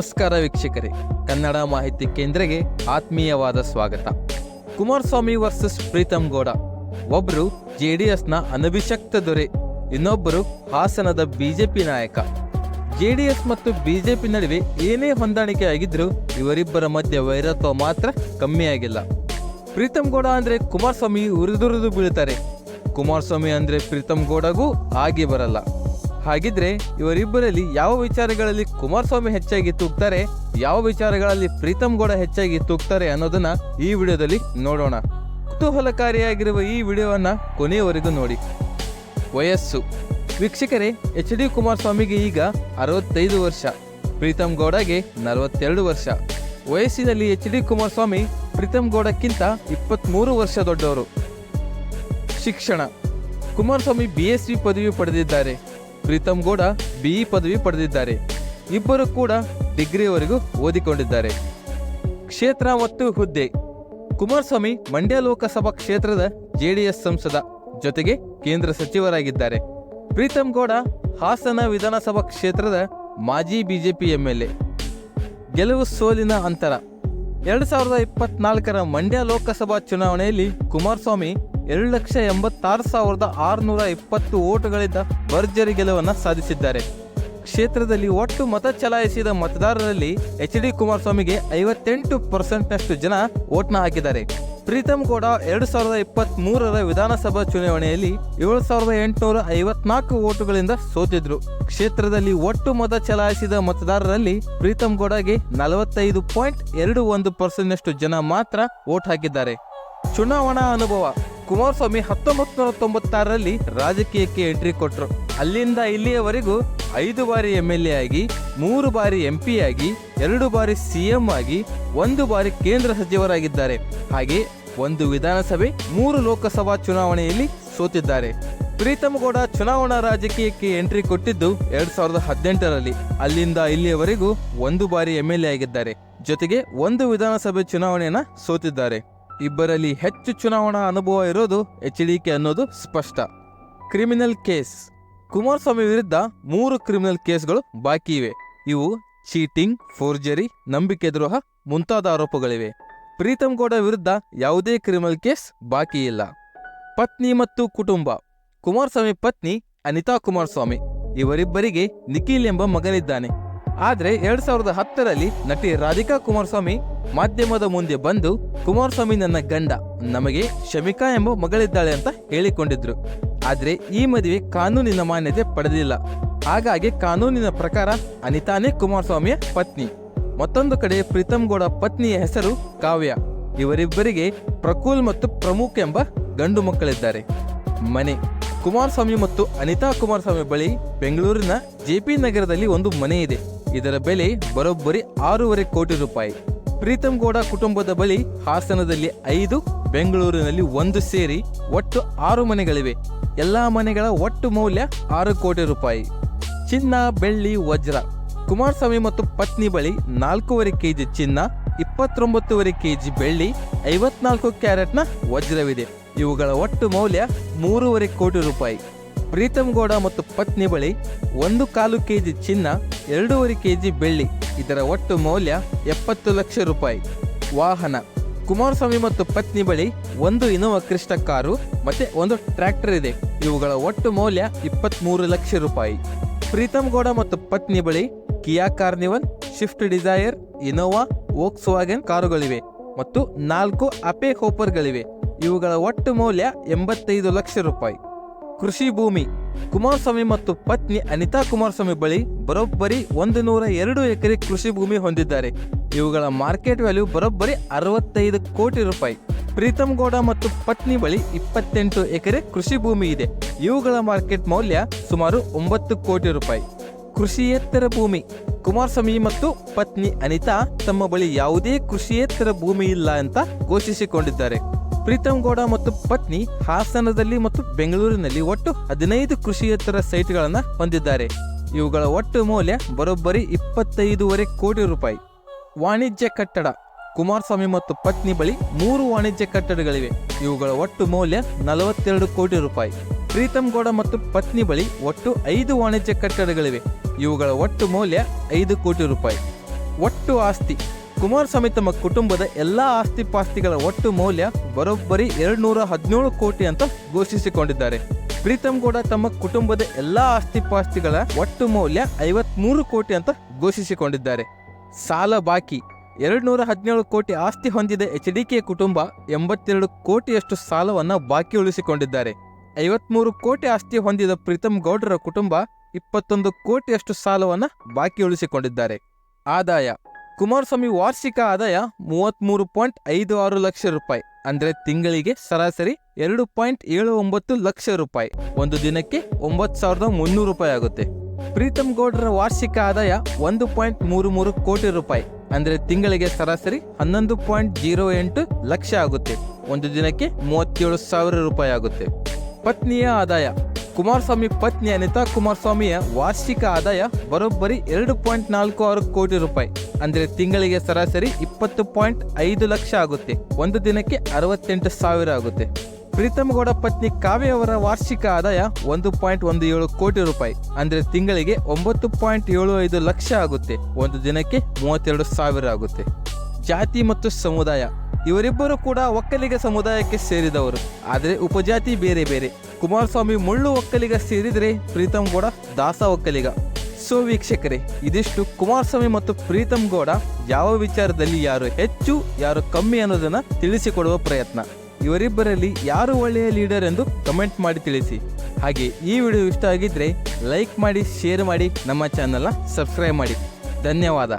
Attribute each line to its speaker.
Speaker 1: ನಮಸ್ಕಾರ ವೀಕ್ಷಕರೇ. ಕನ್ನಡ ಮಾಹಿತಿ ಕೇಂದ್ರಗೆ ಆತ್ಮೀಯವಾದ ಸ್ವಾಗತ. ಕುಮಾರಸ್ವಾಮಿ ವರ್ಸಸ್ ಪ್ರೀತಮ್ ಗೌಡ. ಒಬ್ಬರು ಜೆ ಡಿ ಎಸ್ನ ಅನಭಿಷಕ್ತ ದೊರೆ ಇನ್ನೊಬ್ಬರು ಹಾಸನದ ಬಿಜೆಪಿ ನಾಯಕ. ಜೆ ಡಿ ಎಸ್ ಮತ್ತು ಬಿಜೆಪಿ ನಡುವೆ ಏನೇ ಹೊಂದಾಣಿಕೆ ಆಗಿದ್ರೂ ಇವರಿಬ್ಬರ ಮಧ್ಯೆ ವೈರತ್ವ ಮಾತ್ರ ಕಮ್ಮಿಯಾಗಿಲ್ಲ ಪ್ರೀತಮ್ ಗೌಡ ಅಂದ್ರೆ ಕುಮಾರಸ್ವಾಮಿ ಉರಿದುರಿದು ಬೀಳುತ್ತಾರೆ. ಕುಮಾರಸ್ವಾಮಿ ಅಂದ್ರೆ ಪ್ರೀತಮ್ ಗೌಡಗೂ ಆಗಿ ಬರಲ್ಲ. ಹಾಗಿದ್ರೆ ಇವರಿಬ್ಬರಲ್ಲಿ ಯಾವ ವಿಚಾರಗಳಲ್ಲಿ ಕುಮಾರಸ್ವಾಮಿ ಹೆಚ್ಚಾಗಿ ತೂಗ್ತಾರೆ, ಯಾವ ವಿಚಾರಗಳಲ್ಲಿ ಪ್ರೀತಮ್ ಗೌಡ ಹೆಚ್ಚಾಗಿ ತೂಗ್ತಾರೆ ಅನ್ನೋದನ್ನ ಈ ವಿಡಿಯೋದಲ್ಲಿ ನೋಡೋಣ. ಕುತೂಹಲಕಾರಿಯಾಗಿರುವ ಈ ವಿಡಿಯೋವನ್ನ ಕೊನೆಯವರೆಗೂ ನೋಡಿ. ವಯಸ್ಸು. ವೀಕ್ಷಕರೇ, ಎಚ್ ಡಿ ಕುಮಾರಸ್ವಾಮಿಗೆ ಈಗ ಅರವತ್ತೈದು ವರ್ಷ. ಪ್ರೀತಮ್ ಗೌಡಗೆ ನಲವತ್ತೆರಡು ವರ್ಷ. ವಯಸ್ಸಿನಲ್ಲಿ ಎಚ್ ಡಿ ಕುಮಾರಸ್ವಾಮಿ ಪ್ರೀತಮ್ ಗೌಡಕ್ಕಿಂತ ಇಪ್ಪತ್ತ್ಮೂರು ವರ್ಷ ದೊಡ್ಡವರು. ಶಿಕ್ಷಣ. ಕುಮಾರಸ್ವಾಮಿ ಬಿ ಎಸ್ ಪದವಿ ಪಡೆದಿದ್ದಾರೆ. ಪ್ರೀತಮ್ ಗೌಡ ಬಿಇ ಪದವಿ ಪಡೆದಿದ್ದಾರೆ. ಇಬ್ಬರು ಕೂಡ ಡಿಗ್ರಿವರೆಗೂ ಓದಿಕೊಂಡಿದ್ದಾರೆ. ಕ್ಷೇತ್ರ ಮತ್ತು ಹುದ್ದೆ. ಕುಮಾರಸ್ವಾಮಿ ಮಂಡ್ಯ ಲೋಕಸಭಾ ಕ್ಷೇತ್ರದ ಜೆಡಿಎಸ್ ಸಂಸದ ಜೊತೆಗೆ ಕೇಂದ್ರ ಸಚಿವರಾಗಿದ್ದಾರೆ. ಪ್ರೀತಮ್ ಗೌಡ ಹಾಸನ ವಿಧಾನಸಭಾ ಕ್ಷೇತ್ರದ ಮಾಜಿ ಬಿಜೆಪಿ ಎಂಎಲ್ಎ. ಗೆಲುವು ಸೋಲಿನ ಅಂತರ. ಎರಡು ಸಾವಿರದ ಇಪ್ಪತ್ನಾಲ್ಕರ ಮಂಡ್ಯ ಲೋಕಸಭಾ ಚುನಾವಣೆಯಲ್ಲಿ ಕುಮಾರಸ್ವಾಮಿ ಎರಡು ಲಕ್ಷ ಎಂಬತ್ತಾರು ಸಾವಿರದ ಆರುನೂರ ಇಪ್ಪತ್ತು ಓಟುಗಳಿಂದ ಭರ್ಜರಿ ಗೆಲುವನ್ನು ಸಾಧಿಸಿದ್ದಾರೆ. ಕ್ಷೇತ್ರದಲ್ಲಿ ಒಟ್ಟು ಮತ ಚಲಾಯಿಸಿದ ಮತದಾರರಲ್ಲಿ ಎಚ್ ಡಿ ಕುಮಾರಸ್ವಾಮಿಗೆ ಐವತ್ತೆಂಟು ಪರ್ಸೆಂಟ್ನಷ್ಟು ಜನ ಓಟ್ನ ಹಾಕಿದ್ದಾರೆ. ಪ್ರೀತಮ್ ಗೌಡ ಎರಡು ಸಾವಿರದ ಇಪ್ಪತ್ತ್ ಮೂರರ ವಿಧಾನಸಭಾ ಚುನಾವಣೆಯಲ್ಲಿ ಏಳು ಸಾವಿರದ ಎಂಟುನೂರ ಐವತ್ನಾಲ್ಕು ಓಟುಗಳಿಂದ ಸೋತಿದ್ರು. ಕ್ಷೇತ್ರದಲ್ಲಿ ಒಟ್ಟು ಮತ ಚಲಾಯಿಸಿದ ಮತದಾರರಲ್ಲಿ ಪ್ರೀತಮ್ ಗೌಡಗೆ ನಲವತ್ತೈದು ಪಾಯಿಂಟ್ ಎರಡು ಒಂದು ಪರ್ಸೆಂಟ್ನಷ್ಟು ಜನ ಮಾತ್ರ ಓಟ್ ಹಾಕಿದ್ದಾರೆ. ಚುನಾವಣಾ ಅನುಭವ. ಕುಮಾರಸ್ವಾಮಿ ಹತ್ತೊಂಬತ್ತು ನೂರ ತೊಂಬತ್ತಾರರಲ್ಲಿ ರಾಜಕೀಯಕ್ಕೆ ಎಂಟ್ರಿ ಕೊಟ್ಟರು ಅಲ್ಲಿಂದ ಇಲ್ಲಿಯವರೆಗೂ ಐದು ಬಾರಿ ಎಂ ಎಲ್ ಎ ಆಗಿ, ಮೂರು ಬಾರಿ ಎಂ ಪಿ ಆಗಿ, ಎರಡು ಬಾರಿ ಸಿಎಂ ಆಗಿ, ಒಂದು ಬಾರಿ ಕೇಂದ್ರ ಸಚಿವರಾಗಿದ್ದಾರೆ. ಹಾಗೆ ಒಂದು ವಿಧಾನಸಭೆ, ಮೂರು ಲೋಕಸಭಾ ಚುನಾವಣೆಯಲ್ಲಿ ಸೋತಿದ್ದಾರೆ. ಪ್ರೀತಮ್ ಗೌಡ ಚುನಾವಣಾ ರಾಜಕೀಯಕ್ಕೆ ಎಂಟ್ರಿ ಕೊಟ್ಟಿದ್ದು ಎರಡ್ ಸಾವಿರದ ಹದಿನೆಂಟರಲ್ಲಿ. ಅಲ್ಲಿಂದ ಇಲ್ಲಿಯವರೆಗೂ ಒಂದು ಬಾರಿ ಎಂ ಎಲ್ ಎ ಆಗಿದ್ದಾರೆ. ಜೊತೆಗೆ ಒಂದು ವಿಧಾನಸಭೆ ಚುನಾವಣೆಯನ್ನ ಸೋತಿದ್ದಾರೆ. ಇಬ್ಬರಲ್ಲಿ ಹೆಚ್ಚು ಚುನಾವಣಾ ಅನುಭವ ಇರೋದು ಎಚ್ ಡಿ ಅನ್ನೋದು ಸ್ಪಷ್ಟ. Criminal case. ಕುಮಾರಸ್ವಾಮಿ ವಿರುದ್ಧ ಮೂರು ಕ್ರಿಮಿನಲ್ ಕೇಸ್ಗಳು ಬಾಕಿ ಇವೆ. ಇವು ಚೀಟಿಂಗ್, ಫೋರ್ಜರಿ, ನಂಬಿಕೆ ದ್ರೋಹ ಮುಂತಾದ ಆರೋಪಗಳಿವೆ. ಪ್ರೀತಮ್ ಗೌಡ ವಿರುದ್ಧ ಯಾವುದೇ ಕ್ರಿಮಿನಲ್ ಕೇಸ್ ಬಾಕಿ ಇಲ್ಲ. ಪತ್ನಿ ಮತ್ತು ಕುಟುಂಬ. ಕುಮಾರಸ್ವಾಮಿ ಪತ್ನಿ ಅನಿತಾ ಕುಮಾರಸ್ವಾಮಿ. ಇವರಿಬ್ಬರಿಗೆ ನಿಖಿಲ್ ಎಂಬ ಮಗನಿದ್ದಾನೆ. ಆದ್ರೆ ಎರಡ್ ಸಾವಿರದ ಹತ್ತರಲ್ಲಿ ನಟಿ ರಾಧಿಕಾ ಕುಮಾರಸ್ವಾಮಿ ಮಾಧ್ಯಮದ ಮುಂದೆ ಬಂದು, ಕುಮಾರಸ್ವಾಮಿ ನನ್ನ ಗಂಡ, ನಮಗೆ ಶಮಿಕಾ ಎಂಬ ಮಗಳಿದ್ದಾಳೆ ಅಂತ ಹೇಳಿಕೊಂಡಿದ್ರು. ಆದರೆ ಈ ಮದುವೆ ಕಾನೂನಿನ ಮಾನ್ಯತೆ ಪಡೆದಿಲ್ಲ. ಹಾಗಾಗಿ ಕಾನೂನಿನ ಪ್ರಕಾರ ಅನಿತಾನೇ ಕುಮಾರಸ್ವಾಮಿಯ ಪತ್ನಿ. ಮತ್ತೊಂದು ಕಡೆ ಪ್ರೀತಮ್ ಗೌಡ ಪತ್ನಿಯ ಹೆಸರು ಕಾವ್ಯ. ಇವರಿಬ್ಬರಿಗೆ ಪ್ರಕುಲ್ ಮತ್ತು ಪ್ರಮುಖ್ ಎಂಬ ಗಂಡು ಮಕ್ಕಳಿದ್ದಾರೆ. ಮನೆ. ಕುಮಾರಸ್ವಾಮಿ ಮತ್ತು ಅನಿತಾ ಕುಮಾರಸ್ವಾಮಿ ಬಳಿ ಬೆಂಗಳೂರಿನ ಜೆಪಿ ನಗರದಲ್ಲಿ ಒಂದು ಮನೆ ಇದೆ. ಇದರ ಬೆಲೆ ಬರೋಬ್ಬರಿ ಆರೂವರೆ ಕೋಟಿ ರೂಪಾಯಿ. ಪ್ರೀತಮ್ ಗೌಡ ಕುಟುಂಬದ ಬಳಿ ಹಾಸನದಲ್ಲಿ ಐದು, ಬೆಂಗಳೂರಿನಲ್ಲಿ ಒಂದು ಸೇರಿ ಒಟ್ಟು ಆರು ಮನೆಗಳಿವೆ. ಎಲ್ಲಾ ಮನೆಗಳ ಒಟ್ಟು ಮೌಲ್ಯ ಆರು ಕೋಟಿ ರೂಪಾಯಿ. ಚಿನ್ನ, ಬೆಳ್ಳಿ, ವಜ್ರ. ಕುಮಾರಸ್ವಾಮಿ ಮತ್ತು ಪತ್ನಿ ಬಳಿ ನಾಲ್ಕೂವರೆ ಕೆಜಿ ಚಿನ್ನ, ಇಪ್ಪತ್ತೊಂಬತ್ತುವರೆ ಕೆಜಿ ಬೆಳ್ಳಿ, ಐವತ್ನಾಲ್ಕು ಕ್ಯಾರೆಟ್ನ ವಜ್ರವಿದೆ. ಇವುಗಳ ಒಟ್ಟು ಮೌಲ್ಯ ಮೂರುವರೆ ಕೋಟಿ ರೂಪಾಯಿ. ಪ್ರೀತಮ್ ಗೌಡ ಮತ್ತು ಪತ್ನಿ ಬಳಿ ಒಂದು ಕಾಲು ಕೆಜಿ ಚಿನ್ನ, ಎರಡೂವರೆ ಕೆಜಿ ಬೆಳ್ಳಿ, ಇದರ ಒಟ್ಟು ಮೌಲ್ಯ ಎಪ್ಪತ್ತು ಲಕ್ಷ ರೂಪಾಯಿ. ವಾಹನ. ಕುಮಾರಸ್ವಾಮಿ ಮತ್ತು ಪತ್ನಿ ಬಳಿ ಒಂದು ಇನೋವಾ ಕ್ರಿಸ್ಟ ಕಾರು ಮತ್ತೆ ಒಂದು ಟ್ರ್ಯಾಕ್ಟರ್ ಇದೆ. ಇವುಗಳ ಒಟ್ಟು ಮೌಲ್ಯ ಇಪ್ಪತ್ತ್ಮೂರು ಲಕ್ಷ ರೂಪಾಯಿ. ಪ್ರೀತಮ್ ಗೌಡ ಮತ್ತು ಪತ್ನಿ ಬಳಿ Kia Carnival Swift Dzire, Innova Volkswagen ಕಾರುಗಳಿವೆ ಮತ್ತು ನಾಲ್ಕು ಅಪೆ ಹೋಪರ್ಗಳಿವೆ. ಇವುಗಳ ಒಟ್ಟು ಮೌಲ್ಯ ಎಂಬತ್ತೈದು ಲಕ್ಷ ರೂಪಾಯಿ. ಕೃಷಿ ಭೂಮಿ. ಕುಮಾರಸ್ವಾಮಿ ಮತ್ತು ಪತ್ನಿ ಅನಿತಾ ಕುಮಾರಸ್ವಾಮಿ ಬಳಿ ಬರೋಬ್ಬರಿ ಒಂದು ನೂರ ಎರಡು ಎಕರೆ ಕೃಷಿ ಭೂಮಿ ಹೊಂದಿದ್ದಾರೆ. ಇವುಗಳ ಮಾರ್ಕೆಟ್ ವ್ಯಾಲ್ಯೂ ಬರೋಬ್ಬರಿ ಅರವತ್ತೈದು ಕೋಟಿ ರೂಪಾಯಿ. ಪ್ರೀತಮ್ ಗೌಡ ಮತ್ತು ಪತ್ನಿ ಬಳಿ ಇಪ್ಪತ್ತೆಂಟು ಎಕರೆ ಕೃಷಿ ಭೂಮಿ ಇದೆ. ಇವುಗಳ ಮಾರ್ಕೆಟ್ ಮೌಲ್ಯ ಸುಮಾರು ಒಂಬತ್ತು ಕೋಟಿ ರೂಪಾಯಿ. ಕೃಷಿಯೇತರ ಭೂಮಿ. ಕುಮಾರಸ್ವಾಮಿ ಮತ್ತು ಪತ್ನಿ ಅನಿತಾ ತಮ್ಮ ಬಳಿ ಯಾವುದೇ ಕೃಷಿಯೇತರ ಭೂಮಿ ಇಲ್ಲ ಅಂತ ಘೋಷಿಸಿಕೊಂಡಿದ್ದಾರೆ. ಪ್ರೀತಮ್ ಗೌಡ ಮತ್ತು ಪತ್ನಿ ಹಾಸನದಲ್ಲಿ ಮತ್ತು ಬೆಂಗಳೂರಿನಲ್ಲಿ ಒಟ್ಟು ಹದಿನೈದು ಕೃಷಿಯೇತರ ಸೈಟ್ಗಳನ್ನು ಹೊಂದಿದ್ದಾರೆ. ಇವುಗಳ ಒಟ್ಟು ಮೌಲ್ಯ ಬರೋಬ್ಬರಿ ಇಪ್ಪತ್ತೈದೂವರೆ ಕೋಟಿ ರೂಪಾಯಿ. ವಾಣಿಜ್ಯ ಕಟ್ಟಡ, ಕುಮಾರಸ್ವಾಮಿ ಮತ್ತು ಪತ್ನಿ ಬಳಿ ಮೂರು ವಾಣಿಜ್ಯ ಕಟ್ಟಡಗಳಿವೆ. ಇವುಗಳ ಒಟ್ಟು ಮೌಲ್ಯ ನಲವತ್ತೆರಡು ಕೋಟಿ ರೂಪಾಯಿ. ಪ್ರೀತಮ್ ಗೌಡ ಮತ್ತು ಪತ್ನಿ ಬಳಿ ಒಟ್ಟು ಐದು ವಾಣಿಜ್ಯ ಕಟ್ಟಡಗಳಿವೆ. ಇವುಗಳ ಒಟ್ಟು ಮೌಲ್ಯ ಐದು ಕೋಟಿ ರೂಪಾಯಿ. ಒಟ್ಟು ಆಸ್ತಿ ಕುಮಾರಸ್ವಾಮಿ ತಮ್ಮ ಕುಟುಂಬದ ಎಲ್ಲಾ ಆಸ್ತಿ ಪಾಸ್ತಿಗಳ ಒಟ್ಟು ಮೌಲ್ಯ ಬರೋಬ್ಬರಿ ಎರಡು ನೂರ ಹದಿನೇಳು ಕೋಟಿ ಅಂತ ಘೋಷಿಸಿಕೊಂಡಿದ್ದಾರೆ. ಪ್ರೀತಮ್ ಗೌಡ ತಮ್ಮ ಕುಟುಂಬದ ಎಲ್ಲಾ ಆಸ್ತಿ ಪಾಸ್ತಿಗಳ ಒಟ್ಟು ಮೌಲ್ಯ ಐವತ್ಮೂರು ಕೋಟಿ ಅಂತ ಘೋಷಿಸಿಕೊಂಡಿದ್ದಾರೆ. ಸಾಲ ಬಾಕಿ ಎರಡು ನೂರ ಹದಿನೇಳು ಕೋಟಿ ಆಸ್ತಿ ಹೊಂದಿದ ಎಚ್ ಡಿ ಕೆ ಕುಟುಂಬ ಎಂಬತ್ತೆರಡು ಕೋಟಿಯಷ್ಟು ಸಾಲವನ್ನು ಬಾಕಿ ಉಳಿಸಿಕೊಂಡಿದ್ದಾರೆ. ಐವತ್ಮೂರು ಕೋಟಿ ಆಸ್ತಿ ಹೊಂದಿದ ಪ್ರೀತಮ್ ಗೌಡರ ಕುಟುಂಬ ಇಪ್ಪತ್ತೊಂದು ಕೋಟಿಯಷ್ಟು ಸಾಲವನ್ನು ಬಾಕಿ ಉಳಿಸಿಕೊಂಡಿದ್ದಾರೆ. ಆದಾಯ ಕುಮಾರಸ್ವಾಮಿ ವಾರ್ಷಿಕ ಆದಾಯ ಮೂವತ್ತ್ಮೂರು ಪಾಯಿಂಟ್ ಐದು ಆರು ಲಕ್ಷ ರೂಪಾಯಿ. ಅಂದ್ರೆ ತಿಂಗಳಿಗೆ ಸರಾಸರಿ ಎರಡು ಪಾಯಿಂಟ್ ಏಳು ಒಂಬತ್ತು ಲಕ್ಷ ರೂಪಾಯಿ. ಒಂದು ದಿನಕ್ಕೆ ಒಂಬತ್ತು ಸಾವಿರದ ಮುನ್ನೂರು ರೂಪಾಯಿ ಆಗುತ್ತೆ. ಪ್ರೀತಮ್ ಗೌಡರ ವಾರ್ಷಿಕ ಆದಾಯ ಒಂದು ಪಾಯಿಂಟ್ ಮೂರು ಮೂರು ಕೋಟಿ ರೂಪಾಯಿ. ಅಂದ್ರೆ ತಿಂಗಳಿಗೆ ಸರಾಸರಿ ಹನ್ನೊಂದು ಪಾಯಿಂಟ್ ಜೀರೋ ಎಂಟು ಲಕ್ಷ ಆಗುತ್ತೆ. ಒಂದು ದಿನಕ್ಕೆ ಮೂವತ್ತೇಳು ಸಾವಿರ ರೂಪಾಯಿ ಆಗುತ್ತೆ. ಪತ್ನಿಯ ಆದಾಯ. ಕುಮಾರಸ್ವಾಮಿ ಪತ್ನಿ ಅನಿತಾ ಕುಮಾರಸ್ವಾಮಿಯ ವಾರ್ಷಿಕ ಆದಾಯ ಬರೋಬ್ಬರಿ ಎರಡು ಪಾಯಿಂಟ್ ನಾಲ್ಕು ಆರು ಕೋಟಿ ರೂಪಾಯಿ. ಅಂದ್ರೆ ತಿಂಗಳಿಗೆ ಸರಾಸರಿ ಇಪ್ಪತ್ತು ಪಾಯಿಂಟ್ ಐದು ಲಕ್ಷ ಆಗುತ್ತೆ. ಒಂದು ದಿನಕ್ಕೆ ಅರವತ್ತೆಂಟು ಸಾವಿರ ಆಗುತ್ತೆ. ಪ್ರೀತಮ್ ಗೌಡ ಪತ್ನಿ ಕಾವ್ಯ ಅವರ ವಾರ್ಷಿಕ ಆದಾಯ ಒಂದು ಪಾಯಿಂಟ್ ಒಂದು ಏಳು ಕೋಟಿ ರೂಪಾಯಿ. ಅಂದ್ರೆ ತಿಂಗಳಿಗೆ ಒಂಬತ್ತು ಪಾಯಿಂಟ್ ಏಳು ಐದು ಲಕ್ಷ ಆಗುತ್ತೆ. ಒಂದು ದಿನಕ್ಕೆ ಮೂವತ್ತೆರಡು ಸಾವಿರ ಆಗುತ್ತೆ. ಜಾತಿ ಮತ್ತು ಸಮುದಾಯ. ಇವರಿಬ್ಬರು ಕೂಡ ಒಕ್ಕಲಿಗ ಸಮುದಾಯಕ್ಕೆ ಸೇರಿದವರು. ಆದರೆ ಉಪಜಾತಿ ಬೇರೆ ಬೇರೆ. ಕುಮಾರಸ್ವಾಮಿ ಮುಳ್ಳು ಒಕ್ಕಲಿಗ ಸೇರಿದರೆ ಪ್ರೀತಮ್ ಗೌಡ ದಾಸ ಒಕ್ಕಲಿಗ. ಸೊ ವೀಕ್ಷಕರೇ, ಇದಿಷ್ಟು ಕುಮಾರಸ್ವಾಮಿ ಮತ್ತು ಪ್ರೀತಮ್ ಗೌಡ ಯಾವ ವಿಚಾರದಲ್ಲಿ ಯಾರು ಹೆಚ್ಚು, ಯಾರು ಕಮ್ಮಿ ಅನ್ನೋದನ್ನ ತಿಳಿಸಿಕೊಡುವ ಪ್ರಯತ್ನ. ಇವರಿಬ್ಬರಲ್ಲಿ ಯಾರು ಒಳ್ಳೆಯ ಲೀಡರ್ ಎಂದು ಕಮೆಂಟ್ ಮಾಡಿ ತಿಳಿಸಿ. ಹಾಗೆ ಈ ವಿಡಿಯೋ ಇಷ್ಟ ಆಗಿದ್ರೆ ಲೈಕ್ ಮಾಡಿ ಶೇರ್ ಮಾಡಿ, ನಮ್ಮ ಚಾನಲ್ನ ಸಬ್ಸ್ಕ್ರೈಬ್ ಮಾಡಿ. ಧನ್ಯವಾದ.